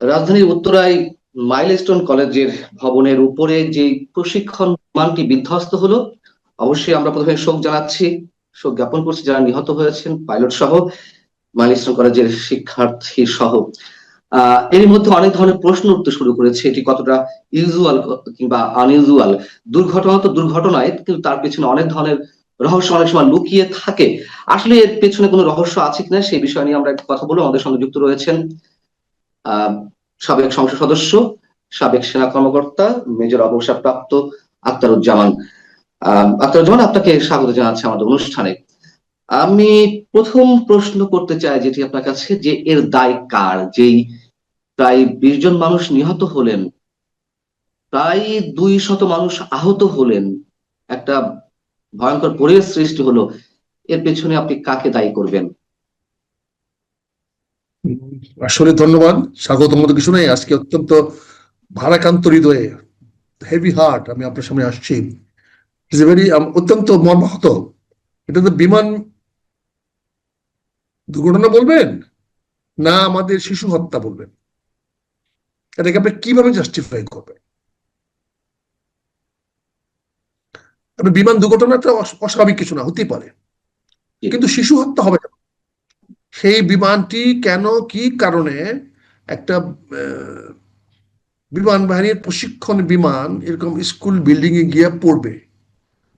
রাজধানীর উত্তরায় মাইলস্টোন কলেজের ভবনের উপরে যে প্রশিক্ষণ বিমানটি বিধ্বস্ত হলো, অবশ্যই আমরা প্রথমে শোক জানাচ্ছি, শোক জ্ঞাপন করছি যারা নিহত হয়েছেন, পাইলট সহ, মাইলস্টোন কলেজের শিক্ষার্থী সহ। এর মধ্যে অনেক ধরনের প্রশ্ন উঠতে শুরু করেছে, এটি কতটা ইউজুয়াল কিংবা আনইউজুয়াল দুর্ঘটনা তো দুর্ঘটনায়, কিন্তু তার পেছনে অনেক ধরনের রহস্য অনেক সময় লুকিয়ে থাকে। আসলে এর পেছনে কোনো রহস্য আছে কিনা, সেই বিষয় নিয়ে আমরা কথা বলব। আমাদের সঙ্গে যুক্ত রয়েছেন সাবেক সংসদ সদস্য, সাবেক সেনা কর্মকর্তা, মেজর অবসরপ্রাপ্ত আক্তারুজ্জামান আক্তারুজ্জামান আপনাকে স্বাগত জানাচ্ছি আমাদের অনুষ্ঠানে। আমি প্রথম প্রশ্ন করতে চাই যেটি আপনার কাছে, যে এর দায় কার? যেই প্রায় বিশ জন মানুষ নিহত হলেন, প্রায় দুই শত মানুষ আহত হলেন, একটা ভয়ঙ্কর পরিবেশ সৃষ্টি হলো, এর পেছনে আপনি কাকে দায়ী করবেন? আসলে ধন্যবাদ। স্বাগত মতো কিছু নেই। আজকে অত্যন্ত ভারাক্রান্ত হৃদয়ে হেভি হার্ট আমি আপনার সামনে আসছি। ইজ ভেরি অত্যন্ত মর্মাহত। এটা তো বিমান দুর্ঘটনা বলবেন? না আমাদের শিশু হত্যা বলবেন? এটাকে আপনি কীভাবে জাস্টিফাই করবেন? আপনি বিমান দুর্ঘটনাটা অস্বাভাবিক কিছু না হতেই পারে। কিন্তু শিশু হত্যা হবে কেন? সেই বিমানটি কেন, কি কারণে একটা বিমান বাহিনীর প্রশিক্ষণ বিমান এরকম স্কুল বিল্ডিং এ গিয়ে পড়বে?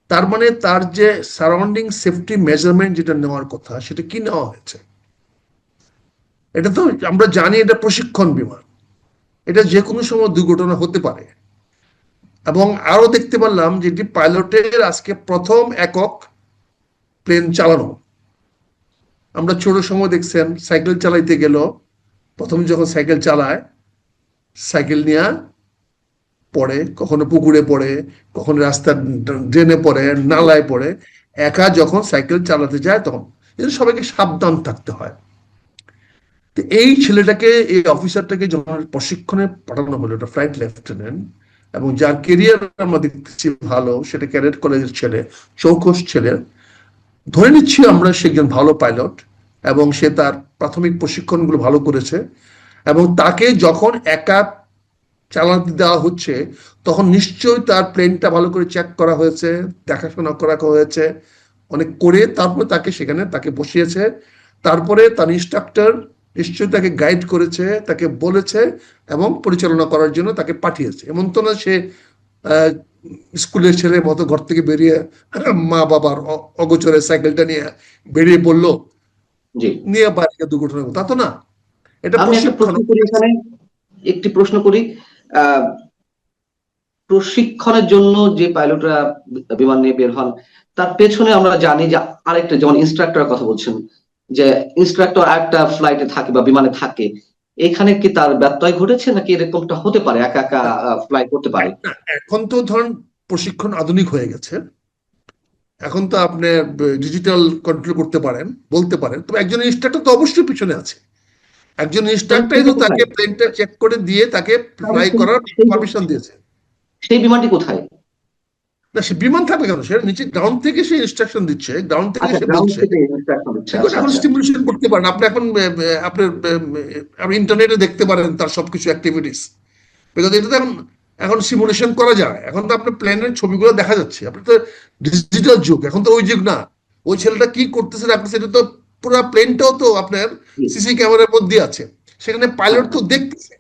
তার মানে তার যে সারাউন্ডিং সেফটি মেজারমেন্ট যেটা নেওয়ার কথা, সেটা কি নেওয়া হয়েছে? এটা তো আমরা জানি এটা প্রশিক্ষণ বিমান। এটা যে কোনো সময় দুর্ঘটনা হতে পারে। এবং আরও দেখতে পারলাম যে এটি পাইলটের আজকে প্রথম একক প্লেন চালানো। আমরা ছোট সময় দেখছেন, সাইকেল চালাইতে গেল। প্রথম যখন সাইকেল চালায়, সাইকেল নিয়ে পড়ে, কখনো পুকুরে পড়ে, কখনো রাস্তার ড্রেনে পড়ে, নালায় পড়ে, একা যখন সাইকেল চালাতে যায় তখন কিন্তু সবাইকে সাবধান থাকতে হয়। তো এই ছেলেটাকে, এই অফিসারটাকে যখন প্রশিক্ষণে পাঠানো হলো, এটা ফ্লাইট লেফটেন্যান্ট, এবং যার কেরিয়ার আমরা দেখতেছি ভালো, সেটা ক্যাডেট কলেজের ছেলে চৌকস ছেলে ধরে নিচ্ছি আমরা সে একজন ভালো পাইলট এবং সে তার প্রাথমিক প্রশিক্ষণগুলো ভালো করেছে এবং তাকে যখন একা চালাতে দেওয়া হচ্ছে, তখন নিশ্চয়ই তার প্লেনটা ভালো করে চেক করা হয়েছে, দেখাশোনা করা হয়েছে, অনেক করে তারপরে তাকে সেখানে তাকে বসিয়েছে। তারপরে তার ইনস্ট্রাক্টর নিশ্চয়ই তাকে গাইড করেছে, তাকে বলেছে এবং পরিচালনা করার জন্য তাকে পাঠিয়েছে। এমন তো না সে স্কুলের ছেলের মতো ঘর থেকে বেরিয়ে মা বাবার অগোচরে সাইকেলটা নিয়ে বেরিয়ে পড়ল। নিয়ে বাড়িতে দুর্ঘটনা তা তো না। এটা একটা প্রশ্ন করি এখানে। একটি প্রশ্ন করি। আহ প্রশিক্ষণের জন্য যে পাইলটরা বিমান নিয়ে বের হন তার পেছনে আমরা জানি যে আরেকটা যেমন ইনস্ট্রাক্টর কথা বলছেন যে ইনস্ট্রাক্টর একটা ফ্লাইটে থাকে বা বিমানে থাকে। এখানে কি তার ব্যত্যয় ঘটেছে নাকি এরকমটা হতে পারে? একা একা ফ্লাই করতে পারে? এখন তো ধরুন প্রশিক্ষণ আধুনিক হয়ে গেছে। এখন তো আপনি ডিজিটাল কন্ট্রোল করতে পারেন বলতে পারেন। তবে একজন ইনস্ট্রাক্টর তো অবশ্যই পিছনে আছে। একজন ইনস্ট্রাক্টরই তো তাকে প্লেনটা চেক করে দিয়ে তাকে ফ্লাই করার পারমিশন দিয়েছে। সেই বিমানটি কোথায়? না সে বিমান থাকবে কেন? সে নিচে গ্রাউন্ড থেকে সে ইনস্ট্রাকশন দিচ্ছে গ্রাউন্ড থেকে আচ্ছা সে বলছে। আচ্ছা, এখন আচ্ছা। স্টিমুলেশন করতে পারেন। আপনি এখন আপনার আপনি ইন্টারনেটে দেখতে পারেন তার সবকিছু অ্যাক্টিভিটিস বিকজ এটা তো এখন এখন সিমুলেশন করা যায় এখন তো আপনার প্ল্যানের ছবিগুলো দেখা যাচ্ছে। আপনি তো ডিজিটাল যুগ এখন তো ওই যুগ না। ওই ছেলেটা কি করতেছে না সেটা তো পুরো প্লেনটাও তো আপনার সিসি ক্যামেরার মধ্যে আছে। সেখানে পাইলট তো দেখতেছে।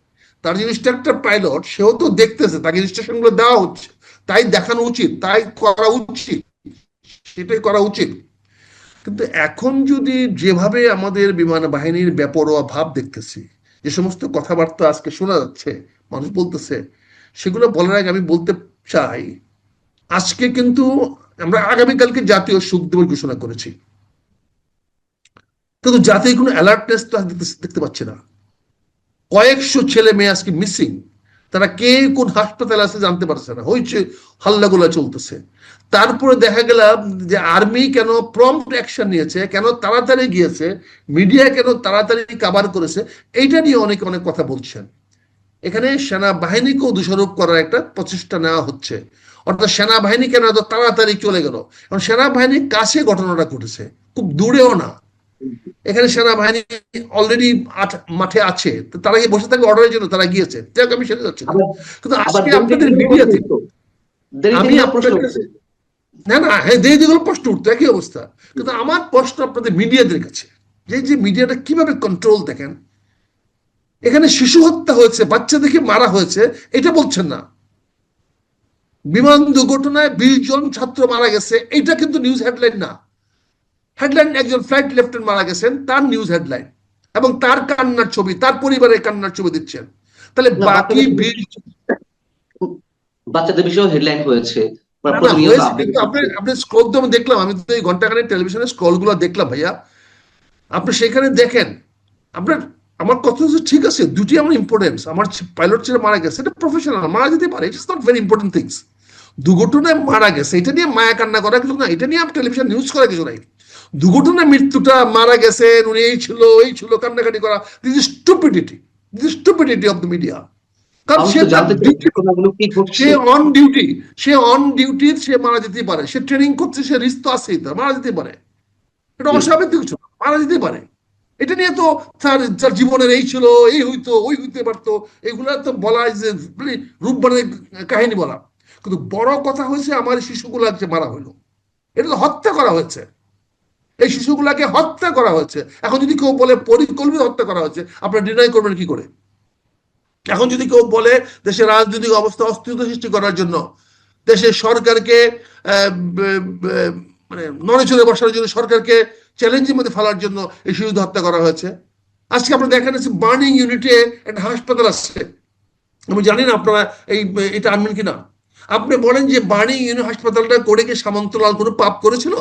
তার যে ইনস্ট্রাক্টর পাইলট সেও তো দেখতেছে তাকে ইনস্ট্রাকশনগুলো দেওয়া হচ্ছে। তাই দেখানো উচিত, তাই করা উচিত, সেটাই করা উচিত। কিন্তু এখন যদি যেভাবে আমাদের বিমান বাহিনীর বেপরোয়া ভাব দেখতেছি, যে সমস্ত কথাবার্তা আজকে শোনা যাচ্ছে, মানুষ বলতেছে, সেগুলো বলার আগে আমি বলতে চাই, আজকে কিন্তু আমরা আগামীকালকে জাতীয় সুখ দিবস ঘোষণা করেছি। কিন্তু জাতীয় কোনো অ্যালার্টনেস তো দেখতে পাচ্ছি না। কয়েকশো ছেলে মেয়ে আজকে মিসিং তারা কে কোন হাসপাতালে আছে জানতে পারছে না। হয়েছে হাল্লাগোলা চলতেছে। তারপরে দেখা গেল যে আর্মি কেন প্রম্পট অ্যাকশন নিয়েছে, কেন তাড়াতাড়ি গিয়েছে মিডিয়া কেন তাড়াতাড়ি কাভার করেছে, এইটা নিয়ে অনেকে অনেক কথা বলছেন। এখানে সেনাবাহিনীকেও দোষারোপ করার একটা প্রচেষ্টা নেওয়া হচ্ছে। অর্থাৎ সেনাবাহিনী কেন এত তাড়াতাড়ি চলে গেল। কারণ সেনাবাহিনীর কাছে ঘটনাটা ঘটেছে। খুব দূরেও না। এখানে সেনাবাহিনী অলরেডি মাঠে আছে তারা গিয়ে বসে থাকবে অর্ডারের জন্য তারা গিয়েছে। যাক আমি সেটা যাচ্ছি। কিন্তু আজকে আপনাদের মিডিয়াতে আমি আপনাদের না না হ্যাঁ যেগুলো প্রশ্ন উঠতো একই অবস্থা। কিন্তু আমার প্রশ্ন আপনাদের মিডিয়াদের কাছে যে যে মিডিয়াটা কীভাবে কন্ট্রোল দেখেন? এখানে শিশু হত্যা হয়েছে বাচ্চাদেরকে মারা হয়েছে এটা বলছেন না। বিমান দুর্ঘটনায় বিশ জন ছাত্র মারা গেছে এটা কিন্তু নিউজ হেডলাইন না। হেডলাইন একজন ফ্লাইট লেফটেন্ট মারা গেছেন তার নিউজ হেডলাইন এবং তার কান্নার ছবি তার পরিবারের কান্নার ছবি দিচ্ছেন। তাহলে বাকি বাচ্চাদের- বিষয়েও হেডলাইন হয়েছে আপনি তো আমি দেখলাম আমি তো এই ঘন্টাখানেক টেলিভিশনে স্ক্রলগুলো দেখলাম ভাইয়া। আপনি সেখানে দেখেন আপনার আমার কথা হচ্ছে ঠিক আছে দুটি আমার ইম্পর্টেন্স আমার পাইলট ছেলে মারা গেছে এটা প্রফেশনাল মারা যেতে পারে নট ভেরি ইম্পর্টেন্ট থিংস দুর্ঘটনায় মারা গেছে এটা নিয়ে মায়া কান্না করা কিছু না এটা নিয়ে টেলিভিশন নিউজ করা কিছু নাই। দুর্ঘটনায় মৃত্যুটা মারা গেছেন উনি এই ছিল এই ছিল কান্নাকাটি করা। This is stupidity this is stupidity of the media কারণ সে সে অন ডিউটি সে অন ডিউটি সে মারা যেতে পারে। সে ট্রেনিং করছে সে রিস্ক তো আছেই তার মারা যেতে পারে। এটা অস্বাভাবিক কিছু মারা যেতে পারে। এটা নিয়ে তো তার তার জীবনের এই ছিল এই হইতো ওই হইতে পারতো। এগুলা তো বলা যে মানে কাহিনী বলা। কিন্তু বড় কথা হয়েছে আমার এই শিশুগুলাকে মারা হইল। এটা তো হত্যা করা হয়েছে। এই শিশুগুলাকে হত্যা করা হয়েছে। এখন যদি কেউ বলে পরিকল্পিত হত্যা করা হয়েছে, আপনারা ডিনাই করবেন কি করে? এখন যদি কেউ বলে দেশের রাজনৈতিক অবস্থা অস্থিরতা সৃষ্টি করার জন্য, দেশের সরকারকে মানে নড়ে চড়ে বসার জন্য, সরকারকে চ্যালেঞ্জের মধ্যে ফেলার জন্য এই শিশুদের হত্যা করা হয়েছে। আজকে আপনারা দেখেন বার্নিং ইউনিটে একটা হাসপাতাল আসছে আমি জানি না আপনারা এই, এটা আনবেন কিনা। আপনি বলেন যে বার্নিং ইউনিট হাসপাতালটা করে কি সামন্তলাল কোনো পাপ করেছিল?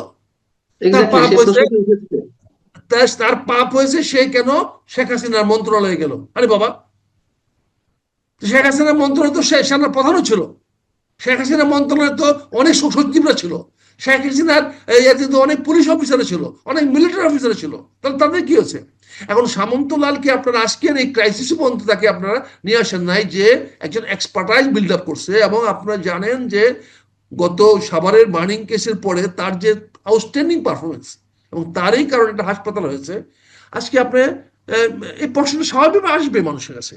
তার পাপ হয়েছে সে কেন? শেখ হাসিনার মন্ত্রণালয়ে গেল। আরে বাবা। শেখ হাসিনার মন্ত্রণালয় তো সেনার প্রধানও ছিল। শেখ হাসিনার মন্ত্রণালয়ে তো অনেক সচিবরা ছিল। শেখ হাসিনার এতে তো অনেক পুলিশ অফিসার ছিল অনেক মিলিটারি অফিসার ছিল। তাহলে তাদের কি হচ্ছে এখন সামন্তলালকে আপনারা আজকের এই ক্রাইসিস পর্যন্ত তাকে আপনারা নিয়ে আসেন নাই যে একজন এক্সপার্টাইজ বিল্ড আপ করছে এবং আপনারা জানেন যে গত সাভারের বার্নিং কেসের পরে তার যে আউটস্ট্যান্ডিং পারফরমেন্স এবং তারই কারণে একটা হাসপাতাল হয়েছে। আজকে আপনি এই প্রশ্নটা স্বাভাবিক আসবে মানুষের কাছে।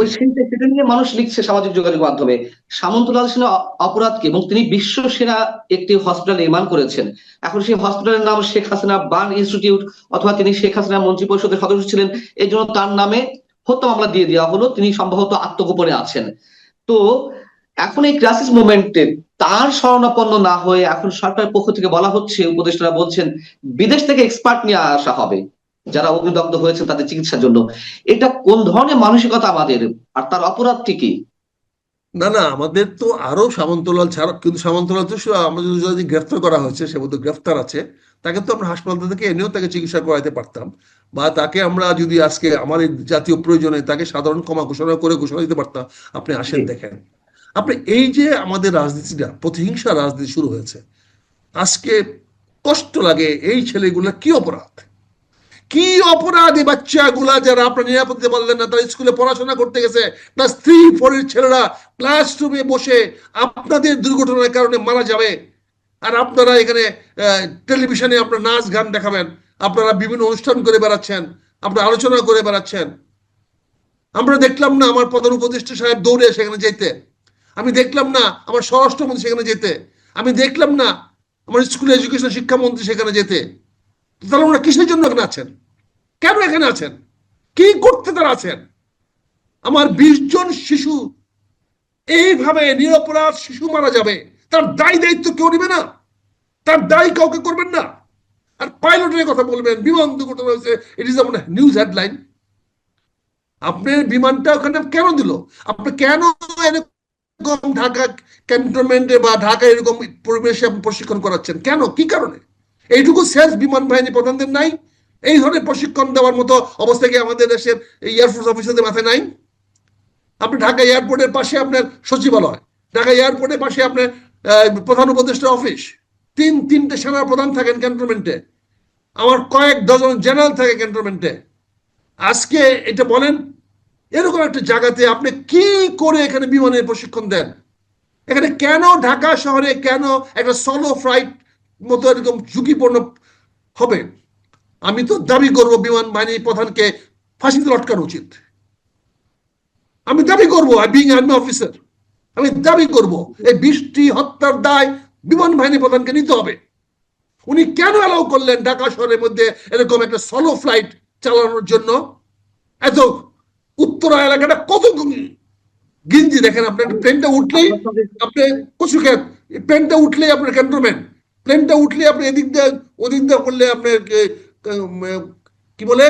ওই সেটা নিয়ে মানুষ লিখছে সামাজিক যোগাযোগ মাধ্যমে। সামন্তলাল সেনা অপরাধকে এবং তিনি বিশ্ব সেরা একটি হসপিটাল নির্মাণ করেছেন। এখন সেই হসপিটালের নাম শেখ হাসিনা বার্ন ইনস্টিটিউট অথবা তিনি শেখ হাসিনা মন্ত্রী পরিষদের সদস্য ছিলেন। এই জন্য তার নামে হত্যা মামলা দিয়ে দেওয়া হলো। তিনি সম্ভবত আত্মগোপনে আছেন। তো এখন এই ক্রাইসিস মোমেন্টে তার শরণাপন্ন না হয়ে এখন সরকারের পক্ষ থেকে বলা হচ্ছে উপদেষ্টারা বলছেন বিদেশ থেকে এক্সপার্ট নিয়ে আসা হবে। যারা অগ্নিদগ্ধ হয়েছে তাদের চিকিৎসার জন্য। এটা কোন ধরনের মানসিকতা আমাদের? আর তার অপরাধটি কি না না আমাদের তো আরও সামন্তলাল ছাড়া কিন্তু সামন্তলাল তো আমাদের যদি গ্রেফতার করা হয়েছে সে বোধহয় গ্রেফতার আছে তাকে তো আমরা হাসপাতাল থেকে এনেও তাকে চিকিৎসা করাইতে পারতাম। বা তাকে আমরা যদি আজকে আমার এই জাতীয় প্রয়োজনে তাকে সাধারণ ক্ষমা ঘোষণা করে ঘোষণা দিতে পারতাম আপনি আসেন দেখেন। আপনি এই যে আমাদের রাজনীতিটা, প্রতিহিংসা রাজনীতি শুরু হয়েছে, আজকে কষ্ট লাগে এই ছেলেগুলা কি অপরাধ? কি অপরাধ বাচ্চাগুলা যারা আপনার নিরাপত্তা বললেন না, তারা স্কুলে পড়াশোনা করতে গেছে ক্লাস থ্রি ফোরের ছেলেরা ক্লাসরুমে বসে আপনাদের দুর্ঘটনার কারণে মারা যাবে, আর আপনারা এখানে টেলিভিশনে আপনার নাচ গান দেখাবেন, আপনারা বিভিন্ন অনুষ্ঠান করে বেড়াচ্ছেন, আপনারা আলোচনা করে বেড়াচ্ছেন। আমরা দেখলাম না আমার প্রধান উপদেষ্টা সাহেব দৌড়ে সেখানে যেতে আমি দেখলাম না আমার স্বরাষ্ট্রমন্ত্রী সেখানে যেতে। আমি দেখলাম না আমার স্কুল এডুকেশন শিক্ষামন্ত্রী সেখানে যেতে। তাহলে ওনারা কিসের জন্য এখানে আছেন? কেন এখানে আছেন? কি করতে তারা আছেন? আমার বিশ জন শিশু, এইভাবে নিরপরাধ শিশু মারা যাবে। তার দায় দায়িত্ব কেউ নেবে না। তার দায় কাউকে করবেন না। আর পাইলটের কথা বলবেন, বিমান দুর্ঘটনা হয়েছে ইট ইজ আমার নিউজ হেডলাইন আপনার বিমানটা ওখানে কেন দিল? আপনি কেন এরকম ঢাকা ক্যান্টনমেন্টে বা ঢাকা এরকম পরিবেশে প্রশিক্ষণ করাচ্ছেন। কেন? কি কারণে? এইটুকু শেষ বিমান বাহিনী প্রধানদের নাই। এই ধরনের প্রশিক্ষণ দেওয়ার মতো অবস্থা কি আমাদের দেশের এয়ারফোর্স অফিসারদের মাথায় নাই? আপনি ঢাকা এয়ারপোর্টের পাশে আপনার সচিবালয়, ঢাকা এয়ারপোর্টের পাশে আপনার প্রধান উপদেষ্টা অফিস। তিন, তিনটে সেনা প্রধান থাকেন ক্যান্টনমেন্টে। আমার কয়েক ডজন জেনারেল থাকে ক্যান্টনমেন্টে। আজকে এটা বলেন এরকম একটা জায়গাতে আপনি কি করে এখানে বিমানের প্রশিক্ষণ দেন? এখানে কেন ঢাকা শহরে কেন একটা সলো ফ্লাইট মতো এরকম ঝুঁকিপূর্ণ হবে? আমি তো দাবি করব বিমান বাহিনী প্রধানকে ফাঁসিতে লটকানো উচিত। আমি দাবি করব বিং আর্মি অফিসার আমি দাবি করব, এই বৃষ্টি হত্যার দায় বিমান বাহিনী প্রধানকে নিতে হবে। উনি কেন অ্যালাউ করলেন ঢাকা শহরের মধ্যে এরকম একটা সলো ফ্লাইট চালানোর জন্য? এত উত্তরা এলাকাটা কত গিঞ্জি দেখেন আপনার প্লেনটা উঠলেই আপনি কচুক্ষেত প্লেনটা উঠলেই আপনার ক্যান্টনমেন্ট। প্লেনটা উঠলেই আপনি এদিক দিয়ে ওদিক দিয়ে করলে আপনার কি বলে?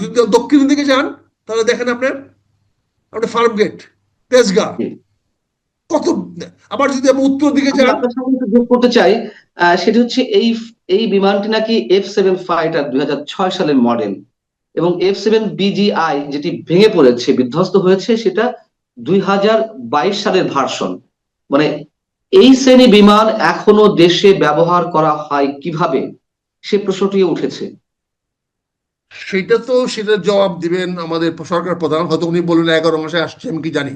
যদি দক্ষিণ দিকে যান তাহলে দেখেন আপনার আপনার ফার্ম গেট তেজগাঁ কত আবার যদি আপনি উত্তর দিকে যান যোগ করতে চাই আহ, সেটি হচ্ছে এই এই বিমানটি নাকি এফ সেভেন ফাইটার দুই ছয় সালের মডেল এবং এফ সেভেন বিজিআই যেটি ভেঙে পড়েছে বিধ্বস্ত হয়েছে সেটা দুই হাজার বাইশ সালের ভার্সন মানে এই শ্রেণি বিমান এখনও দেশে ব্যবহার করা হয় কীভাবে? সে প্রশ্নটি উঠেছে। সেটা তো সেটা জবাব দিবেন আমাদের সরকার প্রধান হয়তো উনি বললেন এগারো মাসে আসছে আমি কি জানি।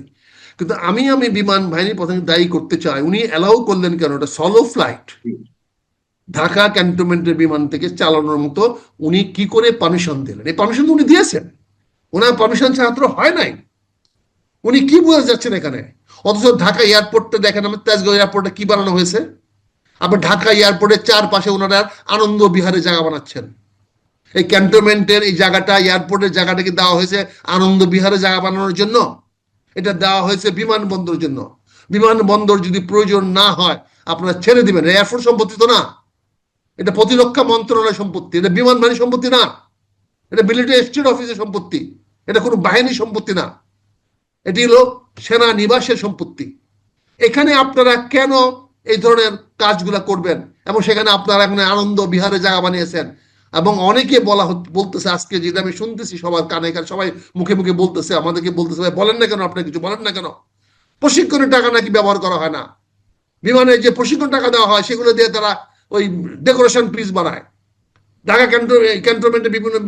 কিন্তু আমি আমি বিমান বাহিনী প্রধান দায়ী করতে চাই উনি অ্যালাউ করলেন কেন? ওটা সলো ফ্লাইট ঢাকা ক্যান্টনমেন্টের বিমান থেকে চালানোর মতো উনি কি করে পারমিশন দিলেন? এই পারমিশন তো উনি দিয়েছেন। ওনার পারমিশন তো হয় নাই। উনি কি বোঝা যাচ্ছেন এখানে? অথচ ঢাকা এয়ারপোর্টটা দেখেন আমার তেজগাঁও এয়ারপোর্টে কি বানানো হয়েছে? আবার ঢাকা এয়ারপোর্টের চারপাশে ওনারা আনন্দ বিহারে জায়গা বানাচ্ছেন। এই ক্যান্টনমেন্টের এই জায়গাটা, এয়ারপোর্টের জায়গাটাকে দেওয়া হয়েছে আনন্দ বিহারে জায়গা বানানোর জন্য। এটা দেওয়া হয়েছে বিমানবন্দরের জন্য। বিমানবন্দর যদি প্রয়োজন না হয়, আপনারা ছেড়ে দিবেন। এয়ারফোর্স সম্পত্তি তো না। এটা প্রতিরক্ষা মন্ত্রণালয় সম্পত্তি, এটা বিমান বাহিনী সম্পত্তি না। এটা মিলিটারি স্টেট অফিসের সম্পত্তি, এটা কোনো বাহিনী সম্পত্তি না। এটি হলো সেনা নিবাসের সম্পত্তি। এখানে আপনারা কেন এই ধরনের কাজগুলো করবেন এবং সেখানে আপনারা এখানে আনন্দ, বিহারে জায়গা বানিয়েছেন? এবং অনেকে বলা বলতেছে আজকে যেটা আমি শুনতেছি সবার কানে কানে সবাই মুখে মুখে বলতেছে, আমাদেরকে বলতেছে, ভাই, বলেন না কেন আপনি কিছু? বলেন না কেন? প্রশিক্ষণের টাকা নাকি ব্যবহার করা হয় না। বিমানে যে প্রশিক্ষণ টাকা দেওয়া হয়, সেগুলো দিয়ে তারা ওই ডেকোরেশন পিস বানায়। ঢাকা ক্যান্টন ক্যান্টনমেন্টের বিভিন্ন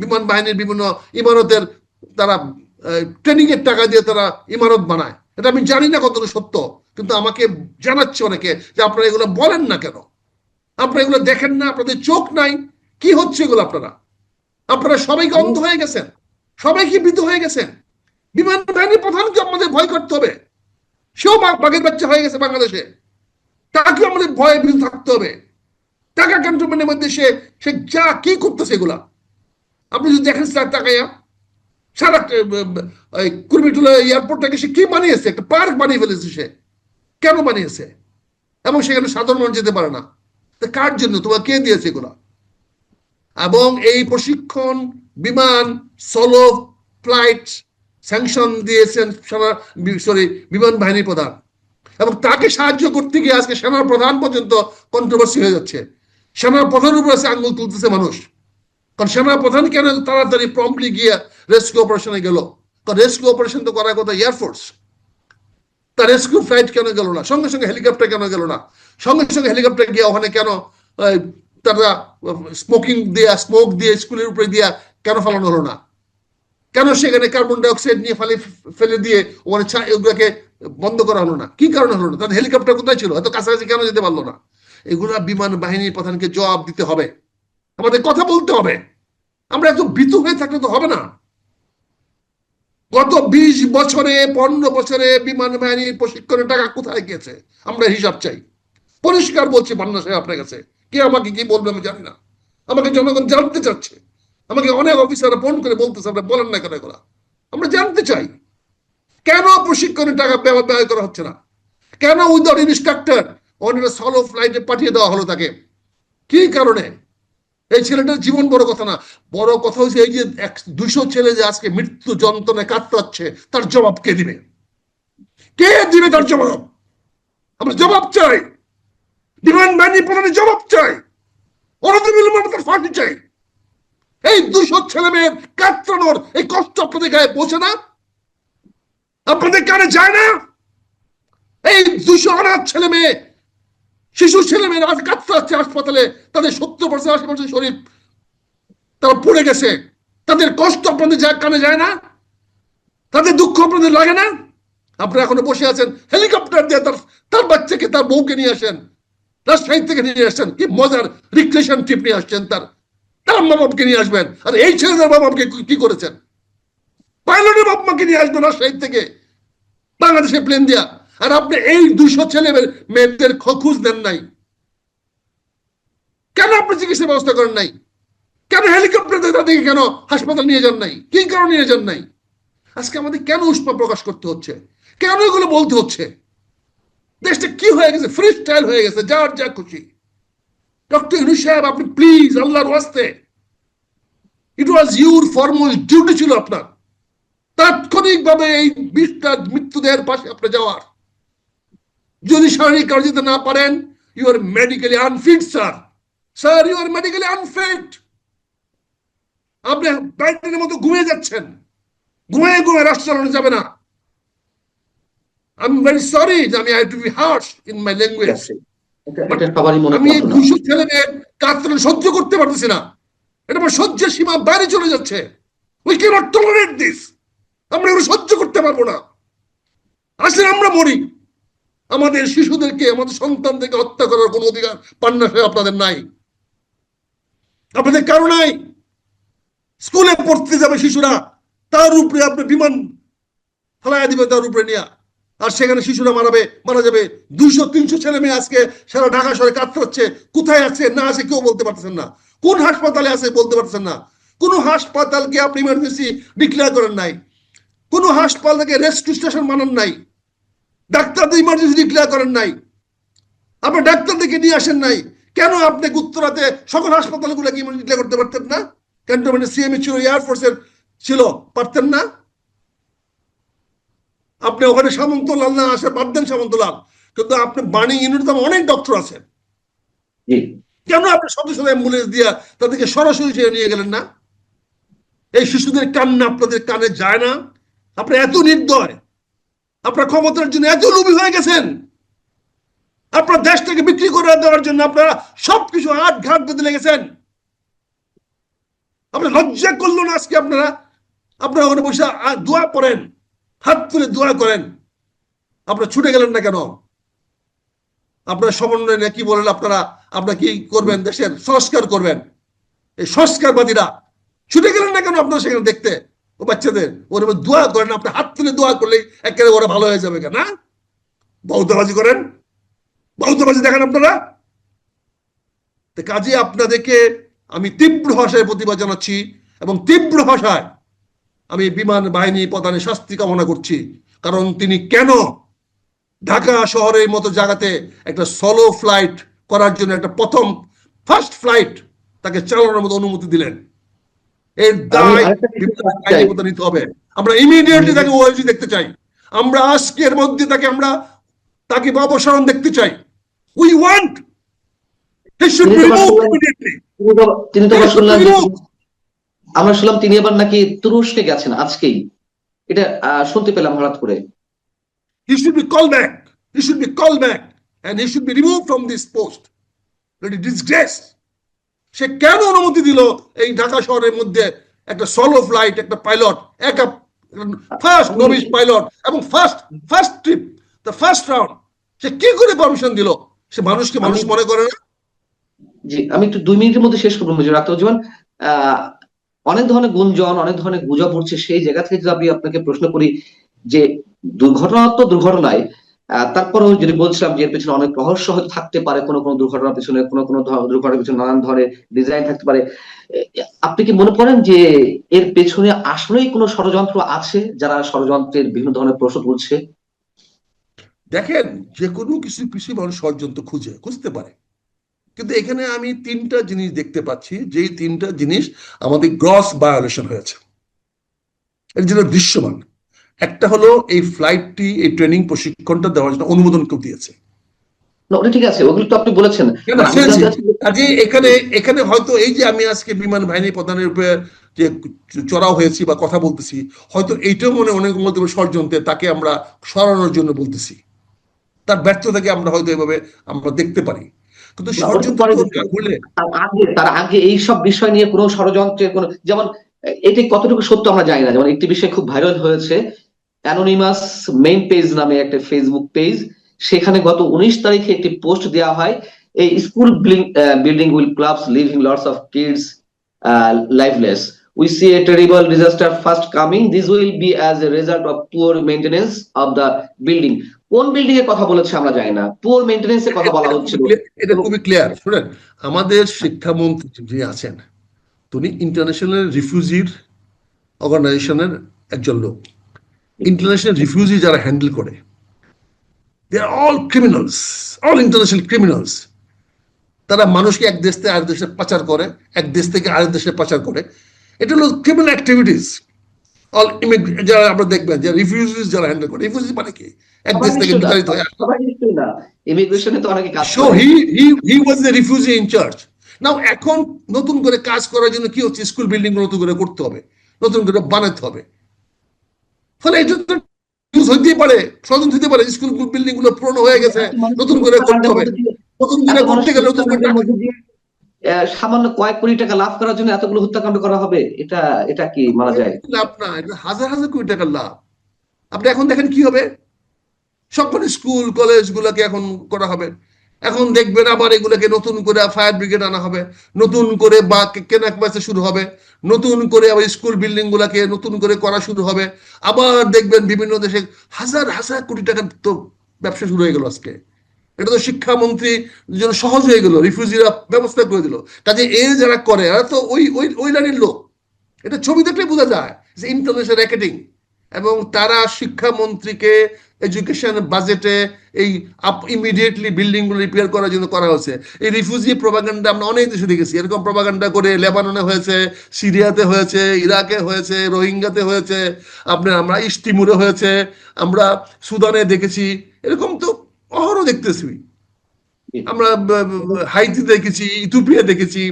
বিমান বাহিনীর বিভিন্ন ইমারতের তারা ট্রেনিং এর টাকা দিয়ে তারা ইমারত বানায়। এটা আমি জানি না কতটা সত্য, কিন্তু আমাকে জানাচ্ছে অনেকে যে আপনারা এগুলো বলেন না কেন। আপনারা এগুলো দেখেন না, আপনাদের চোখ নাই। কি হচ্ছে এগুলো আপনারা? আপনারা সবাইকে অন্ধ হয়ে গেছেন? সবাই কি বৃদ্ধ হয়ে গেছেন? বিমান বাহিনীর প্রধানকে আমাদের ভয় করতে হবে। সেও বাঘ- বাঘের বাচ্চা হয়ে গেছে বাংলাদেশে। তাকে আমাদের ভয়ে বিরুদ্ধে থাকতে হবে। টাকা ক্যান্টনমেন্টের মধ্যে সে সে যা কি করতেছে এগুলা? আপনি যদি দেখেন স্যার তাকাইয়া সারা কুর্মিটুলা এয়ারপোর্টটাকে সে কি বানিয়েছে? একটা পার্ক বানিয়ে ফেলেছে সে। কেন বানিয়েছে? এবং সেখানে সাধারণ মানুষ যেতে পারে না। তা কার জন্য? তোমার কে দিয়েছে এগুলা? এবং এই প্রশিক্ষণ, বিমান সলো ফ্লাইট, স্যাংশন দিয়েছেন সরি, বিমান বাহিনী প্রধান। এবং তাকে সাহায্য করতে গিয়ে আজকে সেনার প্রধান পর্যন্ত কন্ট্রোভার্সি হয়ে যাচ্ছে। সেনার প্রধানের উপর আছে আঙ্গুল তুলতেছে মানুষ। কারণ সেনা প্রধান কেন তাড়াতাড়ি প্রম্পলি গিয়ে রেস্কিউ অপারেশনে গেল? কারণ রেস্কিউ অপারেশন তো করার কথা এয়ারফোর্স তার রেস্কিউ ফ্লাইট কেন গেল না? সঙ্গে সঙ্গে হেলিকপ্টার কেন গেল না? সঙ্গে সঙ্গে হেলিকপ্টার গিয়ে ওখানে কেন তারা স্মোকিং দিয়ে স্মোক দিয়ে, স্কুলের উপরে দিয়া কেন ফেলানো হলো না? কেন সেখানে কার্বন ডাইঅক্সাইড নিয়ে ফেলে ফেলে দিয়ে ওখানে এগুলোকে বন্ধ করা হলো না? কি কারণে হলো না? তাদের হেলিকপ্টার কোথায় ছিল? হয়তো কাছাকাছি কেন যেতে পারল না? এগুলা বিমান বাহিনীর প্রধানকে জবাব দিতে হবে। আমাদের কথা বলতে হবে। আমরা এত ভীতু হয়ে থাকলে তো হবে না। গত বিশ বছরে, পনেরো বছরে বিমান বাহিনীর প্রশিক্ষণের টাকা কোথায় গিয়েছে? আমরা হিসাব চাই। পরিষ্কার বলছি বান্না সাহেব আপনার কাছে। কে আমাকে কি বলবে আমি জানি না। আমাকে জনগণ জানতে চাচ্ছে। আমাকে অনেক অফিসাররা ফোন করে বলতেছে আপনি বলেন না কেন এগুলা। আমরা জানতে চাই। কেন প্রশিক্ষণের টাকা ব্যয় করা হচ্ছে না? কেন উইদাউট ইনস্ট্রাক্টর? অনেক সলো ফ্লাইটে পাঠিয়ে দেওয়া হলো তাকে। কি কারণে? এই ছেলেটার জীবন বড় কথা না। বড় কথা হচ্ছে এই যে দুশো ছেলে যে আজকে মৃত্যু যন্ত্রণায় কাতরাচ্ছে, তার জবাব কে দিবে? কে দিবে তার জবাব? আমরা জবাব চাই। বিমান বাহিনী প্রধানের জবাব চাই। তার চাই। এই দুশো ছেলে মেয়ের কাতরানোর এই কষ্ট আপনাদের গায়ে পৌঁছে না? আপনাদের কানে যায় না? এই দুশো অনাথ ছেলে মেয়ে শিশু ছেলে মেয়েরা আজ কাতরাচ্ছে হাসপাতালে, তাদের সত্তর পার্সেন্ট, আশি পার্সেন্ট শরীর তারা পড়ে গেছে। তাদের কষ্ট আপনাদের যা কানে যায় না? তাদের দুঃখ আপনাদের লাগে না? আপনারা এখনও বসে আছেন, হেলিকপ্টার দিয়ে তার তার বাচ্চাকে, তার বউকে নিয়ে আসেন, রাজশাহী থেকে নিয়ে আসছেন কি মজার রিক্রেশন ট্রিপ নিয়ে আসছেন তার। তার মা বাবাকে নিয়ে আসবেন। আর এই ছেলেদের বাবা বাবাকে কি- করেছেন? পাইলটের বাবা মাকে নিয়ে আসবেন রাজশাহী থেকে। বাংলাদেশে প্লেন দিয়া। আর আপনি এই দুইশো ছেলে মেয়েদের খোঁজ দেন নাই। কেন আপনি চিকিৎসা ব্যবস্থা করেন নাই? কেন হেলিকপ্টার তাদেরকে কেন হাসপাতাল নিয়ে যান নাই? কি কারণে নিয়ে যান নাই? আজকে আমাদের কেন উষ্মা প্রকাশ করতে হচ্ছে? কেন এগুলো বলতে হচ্ছে? দেশটা কি হয়ে গেছে? ফ্রি স্টাইল হয়ে গেছে, যার যা খুশি। ডক্টর ইনু সাহেব, আপনি প্লিজ আল্লাহর ওয়াস্তে। It was your foremost duty ছিল আপনার। তাৎক্ষণিকভাবে এই বিষটা মৃত্যুদের পাশে আপনি যাওয়ার। যদি শারীরিক কাজ দিতে না পারেন you are medically unfit sir sir you are medically unfit আপনি ব্যাটারির মতো ঘুমিয়ে যাচ্ছেন। ঘুমিয়ে ঘুমিয়ে রাষ্ট্র চালানো যাবে না। আই ভেরি সরি আমি I to be harsh in my language আমি এই। দুশো ছেলে মেয়ের কাতরান সহ্য করতে পারতেছি না। এটা আমার সহ্যের সীমা বাইরে চলে যাচ্ছে। উই ক্যানট টলারেট দিস আমরা এগুলো সহ্য করতে পারব না। আসলে আমরা মরি। আমাদের শিশুদেরকে, আমাদের সন্তানদেরকে হত্যা করার কোনো অধিকার পান্না আপনাদের নাই। আপনাদের কারও নাই। স্কুলে পড়তে যাবে শিশুরা, তার উপরে আপনি বিমান ফেলাইয়া দিবে তার উপরে নিয়ে। আর সেখানে শিশুরা মারাবে, মারা যাবে। দুইশো, তিনশো ছেলে মেয়ে আজকে সারা ঢাকা শহরে কাতরাচ্ছে কোথায় আছে, না আছে কেউ বলতে পারতেছেন না। কোন হাসপাতালে আছে বলতে পারতেছেন না। কোন হাসপাতালকে আপনি ইমার্জেন্সি ডিক্লেয়ার করেন নাই। কোন হাসপাতালকে রেস্কিউ স্টেশন মানান নাই। ডাক্তারদের ইমার্জেন্সি ডিক্লেয়ার করেন নাই। আপনার ডাক্তারদেরকে নিয়ে আসেন নাই। কেন আপনি উত্তরাতে সকল হাসপাতালগুলোকে ইমার্জেন্সি ডিক্লেয়ার করতে পারতেন না? ক্যান্টনমেন্টে সিএমএ ছিল এয়ারফোর্সের ছিল পারতেন না? আপনি ওখানে সামন্তলাল না আসে বাদ দেন সামন্তলাল। কিন্তু আপনি বাণী ইউনিটে অনেক ডক্টর আছেন। কেন আপনি শত শত অ্যাম্বুলেন্স দিয়া তাদেরকে সরাসরি সে নিয়ে গেলেন না? এই শিশুদের কান্না আপনাদের কানে যায় না। আপনি এত নির্দয়। আপনার ক্ষমতার জন্য এত লোভী হয়ে গেছেন। আপনার দেশটাকে বিক্রি করে দেওয়ার জন্য আপনারা সবকিছু আট ঘাট বেঁধে লেগেছেন আপনি লজ্জা করল না আজকে আপনারা? আপনারা ওখানে বসে দোয়া করেন হাত তুলে দোয়া করেন। আপনারা ছুটে গেলেন না কেন? আপনারা সমন্বয় নিয়ে কি বলেন আপনারা? আপনারা কি করবেন দেশের সংস্কার করবেন? এই সংস্কারবাদীরা ছুটে গেলেন না কেন আপনারা সেখানে দেখতে? ও বাচ্চাদের, ওর দোয়া করেন আপনি হাত তুলে দোয়া করলেই একেবারে ওরা ভালো হয়ে যাবে না? বৌদ্ধবাজি করেন। বৌদ্ধবাজি দেখেন আপনারা। তো কাজে আপনাদেরকে আমি তীব্র ভাষায় প্রতিবাদ জানাচ্ছি এবং তীব্র ভাষায় আমি বিমান বাহিনী প্রধানের শাস্তি কামনা করছি। কারণ তিনি কেন ঢাকা শহরের মতো জায়গাতে একটা সলো ফ্লাইট করার জন্য একটা প্রথম ফার্স্ট ফ্লাইট তাকে চালানোর মতো অনুমতি দিলেন? এর দায় নিতে হবে। আমরা ইমিডিয়েটলি তাকে ওএলজি দেখতে চাই। আমরা আজকের মধ্যে তাকে আমরা তাকে অপসারণ দেখতে চাই। উই ওয়ান্ট হি শুড তিনি তো ইমিডিয়েটলি তিনি শুনলাম আমরা শুনলাম তিনি আবার নাকি তুরস্কে গেছেন আজকেই। এটা শুনতে পেলাম হঠাৎ করে। He should be called back. He should be called back and he should be removed from this post. That is disgrace. সে কেন অনুমতি দিল এই ঢাকা শহরের মধ্যে একটা সলো ফ্লাইট একটা পাইলট একা ফার্স্ট নবিশ পাইলট এবং first first trip the first round সে কি করে পারমিশন দিল? সে মানুষকে মানুষ মনে করে না? জি আমি একটু দুই মিনিটের মধ্যে শেষ করব আক্তারুজ্জামান আহ অনেক ধরনের গুঞ্জন অনেক ধরনের গুজব উঠছে সেই জায়গা থেকে যদি আমি আপনাকে প্রশ্ন করি যে দুর্ঘটনা তো দুর্ঘটনায় তারপরেও যদি বলছিলাম যে এর পেছনে অনেক রহস্য হয়তো থাকতে পারে, কোনো কোনো দুর্ঘটনার পেছনে, কোনো কোনো দুর্ঘটনার পেছনে নানান ধরনের ডিজাইন থাকতে পারে। আপনি কি মনে করেন যে এর পেছনে আসলেই কোনো ষড়যন্ত্র আছে যারা ষড়যন্ত্রের বিভিন্ন ধরনের প্রশ্ন তুলছে? দেখেন, যে কোনো কিছু পিছিয়ে মানুষ ষড়যন্ত্র খুঁজে, খুঁজতে পারে। কিন্তু এখানে আমি তিনটা জিনিস দেখতে পাচ্ছি, যেই তিনটা জিনিস আমাদের গ্রস ভায়োলেশন হয়েছে। এর জন্য দৃশ্যমান। একটা হলো এই ফ্লাইটটি এই ট্রেনিং প্রশিক্ষণটা দেওয়ার জন্য অনুমোদন কেউ দিয়েছে। ঠিক আছে ওগুলো তো আপনি বলেছেন। কাজে এখানে এখানে হয়তো এই যে আমি আজকে বিমান বাহিনী প্রধানের উপরে যে চড়াও হয়েছি বা কথা বলতেছি হয়তো এইটাও মনে অনেক মধ্যে ষড়যন্ত্রে তাকে আমরা সরানোর জন্য বলতেছি। তার ব্যর্থতাকে আমরা হয়তো এভাবে আমরা দেখতে পারি। কিন্তু ষড়যন্ত্র তার আগে এই সব বিষয় নিয়ে কোনো ষড়যন্ত্রের কোনো যেমন এটি কতটুকু সত্য আমরা জানি না। যেমন একটি বিষয় খুব ভাইরাল হয়েছে অ্যানোনিমাস মেইন পেজ নামে একটা ফেসবুক পেজ সেখানে গত উনিশ তারিখে একটি পোস্ট দেওয়া হয় এই school building will clubs living lots of kids lifeless. We see a terrible disaster fast coming. This will be as a result of poor maintenance of the building. কোন building এর কথা বলেছে আমরা জানি না পুয়ার মেইনটেনেন্স এর কথা বলা হচ্ছিল এটা খুবই ক্লিয়ার শুনেন, আমাদের শিক্ষামন্ত্রী যিনি আছেন, তিনি ইন্টারন্যাশনাল রিফিউজির অর্গানাইজেশনের একজন লোক ইন্টারন্যাশনাল রিফিউজি যারা হ্যান্ডেল করে they are all criminals all international criminals তারা মানুষকে এক দেশ থেকে আরেক দেশে পাচার করে এক দেশ থেকে আরেক দেশে পাচার করে। এটা হলো ক্রিমিনাল অ্যাক্টিভিটিস অল যারা আমরা দেখবেন যে রিফিউজিস যারা হ্যান্ডেল করে রিফিউজি মানে কি? এক দেশ থেকে বিতাড়িত হয়ে ইমিগ্রেশনে তো অনেকে কাজ করে। he he he was the refugee in charge. Now এখন নতুন করে কাজ করার জন্য কি হচ্ছে? স্কুল বিল্ডিং নতুন করে করতে হবে নতুন করে বানাতে হবে। ফলে এটা তো use হইতেই পারে ষড়যন্ত্র হতে পারে। স্কুল বিল্ডিংগুলো পুরনো হয়ে গেছে নতুন করে করতে হবে। নতুন করে করতে গেলে নতুন করে সামান্য কয়েক কোটি টাকা লাভ করার জন্য এতগুলো হত্যাকাণ্ড করা হবে এটা এটা কি মানা যায়? লাভ না এটা হাজার হাজার কোটি টাকার লাভ। আপনি এখন দেখেন কি হবে? সকল স্কুল কলেজ গুলাকে এখন করা হবে। এখন দেখবেন আবার এগুলোকে নতুন করে ফায়ার ব্রিগেড আনা হবে। নতুন করে বা কেনা শুরু হবে। নতুন করে আবার স্কুল বিল্ডিং গুলাকে নতুন করে করা শুরু হবে। আবার দেখবেন বিভিন্ন দেশে হাজার হাজার কোটি টাকার তো ব্যবসা শুরু হয়ে গেল আজকে। এটা তো শিক্ষামন্ত্রী জন্য সহজ হয়ে গেল, রিফিউজিরা ব্যবস্থা করে দিল। কাজে এ যারা করে, এরা তো ওই ওই ওই লাইনের লোক। এটা ছবি দেখলে বোঝা যায় ইন্টারন্যাশনাল র্যাকেটিং এবং তারা শিক্ষামন্ত্রীকে এডুকেশন বাজেটে এই আপ ইমিডিয়েটলি বিল্ডিংগুলো রিপেয়ার করার জন্য করা হয়েছে। এই রিফিউজি প্রভাগান্ডা আমরা অনেক দেশে দেখেছি। এরকম প্রভাগান্ডা করে লেবাননে হয়েছে সিরিয়াতে হয়েছে ইরাকে হয়েছে রোহিঙ্গাতে হয়েছে আপনার আমরা ইস্টিমুরে হয়েছে আমরা সুদানে দেখেছি এরকম তো অহরহ দেখতেছি। আমরা হাইতি দেখেছি ইথিওপিয়া দেখেছি।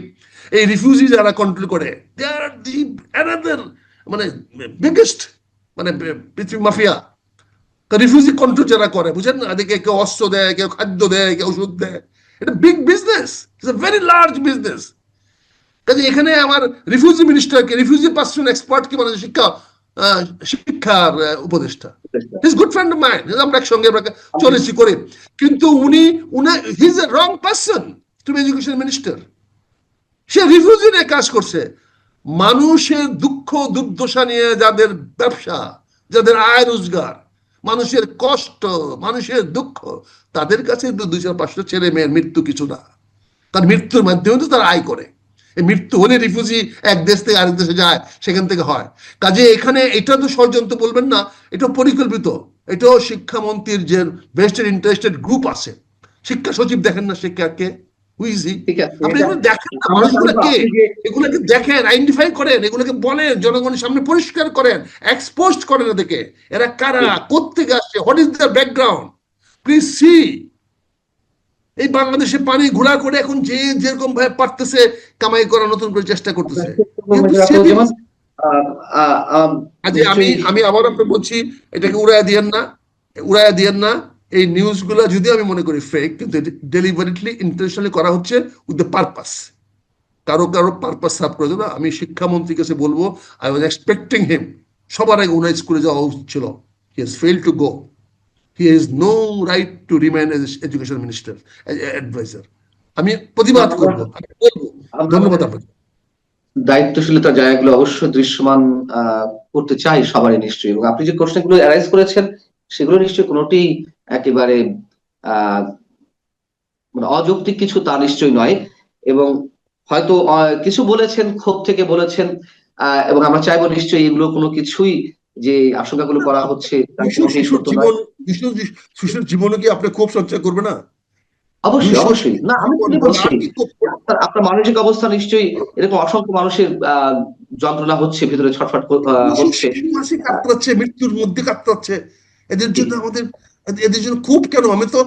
এই রিফিউজি যারা কন্ট্রোল করে দে আর দি অ্যানাদার মানে বিগেস্ট মানে পৃথিবী মাফিয়া। রিফিউজি কন্ট্রোল যারা করে বুঝেন না? এদিকে কেউ অস্ত্র দেয় কেউ খাদ্য দেয় কেউ ওষুধ দেয়। এটা big business it's a very large business কাজে এখানে আমার রিফিউজি মিনিস্টারকে রিফিউজি পার্সন এক্সপার্ট কি মানে শিক্ষা শিক্ষার উপদেষ্টা। His good friend of mind আমরা একসঙ্গে আমরা চলেছি করে। কিন্তু উনি উনি his a wrong person to be education minister say refugee নিয়ে কাজ করছে। মানুষের দুঃখ, দুর্দশা নিয়ে যাদের ব্যবসা, যাদের আয় রোজগার, মানুষের কষ্ট, মানুষের দুঃখ, তাদের কাছে দুই চার, পাঁচটা ছেলে মেয়ের মৃত্যু কিছু না। তার মৃত্যুর মাধ্যমে তো তারা আয় করে। এই মৃত্যু হলে রিফিউজি এক দেশ থেকে আরেক দেশে যায়, সেখান থেকে হয়। কাজে এখানে এটা তো ষড়যন্ত্র বলবেন না এটা পরিকল্পিত। এটাও শিক্ষামন্ত্রীর যে ভেস্টেড ইন্টারেস্টেড গ্রুপ আছে। শিক্ষা সচিব দেখেন না শিক্ষাকে। এগুলোকে দেখেন আইডেন্টিফাই করেন এগুলোকে বলেন জনগণের সামনে পরিষ্কার করেন এক্সপোজ করেন এদেরকে। এরা কারা? কোথেকে আসছে? What is the background please see এই বাংলাদেশে পানি ঘোরা করে এখন যে যেরকম ভাবে পারতেছে কামাই করার নতুন করে চেষ্টা করতেছে। আমি আমি আবার আপনাকে বলছি এটাকে উড়াইয়া দিয়েন না। উড়াইয়া দিয়েন না। এই নিউজগুলা যদি আমি মনে করি ফেক কিন্তু ডেলিভারিটলি ইন্টেনশনালি করা হচ্ছে উইথ দ্য পারপাস কারও কারও পারপাস সার্ভ করে দেবো। আমি শিক্ষামন্ত্রীর কাছে বলব আই ওয়াজ এক্সপেক্টিং হিম সবার আগে উনার স্কুলে যাওয়া উচিত ছিল। He has fail to go he has no right to remain as education minister adviser আমি প্রতিবাদ করব, আমি বলব। ধন্যবাদ আপনাকে। দায়িত্বশীলতা জায়গাগুলো অবশ্যই দৃশ্যমান করতে চাই সবারই নিশ্চয়ই। এবং আপনি যে প্রশ্নগুলো অ্যারাইজ করেছেন, সেগুলো নিশ্চয়ই কোনোটি একেবারে আহ মানে অযৌক্তিক কিছু তা নিশ্চয়ই নয়। এবং হয়তো কিছু বলেছেন ক্ষোভ থেকে বলেছেন এবং আমরা চাইব নিশ্চয়ই এগুলো কোনো কিছুই যে আশঙ্কাগুলো করা হচ্ছে শিশুর। জীবন কি আপনি খুব সঞ্চয় করবে না? অবশ্যই অবশ্যই। না আমি বলছি আপনার মানসিক অবস্থা নিশ্চয়ই এরকম অসংখ্য মানুষের আহ, যন্ত্রণা হচ্ছে ভিতরে ছটফট হচ্ছে। মৃত্যুর মধ্যে কাতরাচ্ছে। এদের জন্য আমাদের এদের জন্য খুব কেন আমি তো